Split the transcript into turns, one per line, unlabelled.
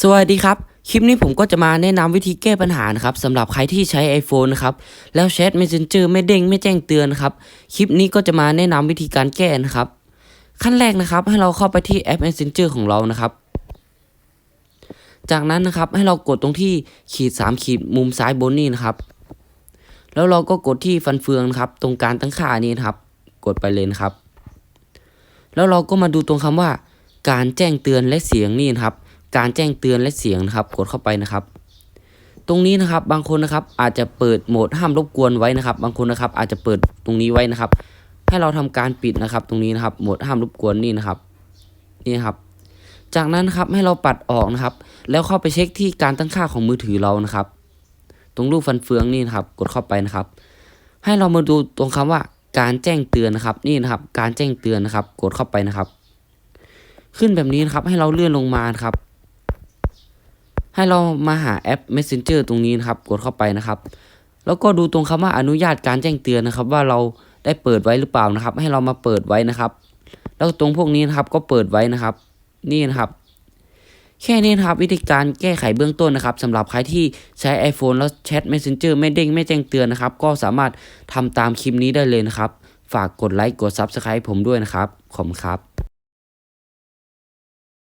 สวัสดีครับ คลิปนี้ผมก็จะมาแนะนำวิธีแก้ปัญหานะครับสำหรับใครที่ใช้ iPhone นะครับแล้วแชท Messenger ไม่เด้งไม่แจ้งเตือนครับ คลิปนี้ก็จะมาแนะนำวิธีการแก้นะครับ ขั้นแรกนะครับ ให้เราเข้าไปที่แอป Messenger ของเรานะครับ จากนั้นนะครับให้เรากดตรงที่ขีด 3 ขีดมุมซ้ายบนนี่นะครับ แล้วเราก็กดที่ฟันเฟืองครับ ตรงการตั้งค่านี้นะครับ กดไปเลยนะครับ แล้วเราก็มาดูตรงคำว่า การแจ้งเตือนและเสียงนี่นะครับ การแจ้งเตือนและเสียงนะครับ กดเข้าไปนะครับ ตรงนี้นะครับบางคนนะครับอาจจะเปิดโหมดห้ามรบกวนไว้นะครับ บางคนนะครับอาจจะเปิดตรงนี้ไว้นะครับ ให้เราทำการปิดนะครับ ตรงนี้นะครับโหมดห้ามรบกวนนี่นะครับนี่ครับ จากนั้นครับให้เราปัดออกนะครับ แล้วเข้าไปเช็คที่การตั้งค่าของมือถือเรานะครับ ตรงรูปฟันเฟืองนี่นะครับ กดเข้าไปนะครับ ให้เรามาดูตรงคำว่าการแจ้งเตือนนะครับนี่นะครับ การแจ้งเตือนนะครับ กดเข้าไปนะครับ ขึ้นแบบนี้นะครับให้เราเลื่อนลงมาครับ ให้เรามาหาแอป Messenger ตรงนี้นะครับ กดเข้าไปนะครับ แล้วก็ดูตรงคำว่าอนุญาตการแจ้งเตือนนะครับ ว่าเราได้เปิดไว้หรือเปล่านะครับ ให้เรามาเปิดไว้นะครับ แล้วตรงพวกนี้นะครับก็เปิดไว้นะครับ นี่นะครับ แค่นี้นะครับวิธีการแก้ไขเบื้องต้นนะครับสำหรับใครที่ใช้ iPhone แล้วแชท Messenger ไม่เด้งไม่แจ้งเตือนนะครับ ก็สามารถทำตามคลิปนี้ได้เลยนะครับ ฝากกดไลค์กด Subscribe ผมด้วยนะครับ ขอบคุณครับ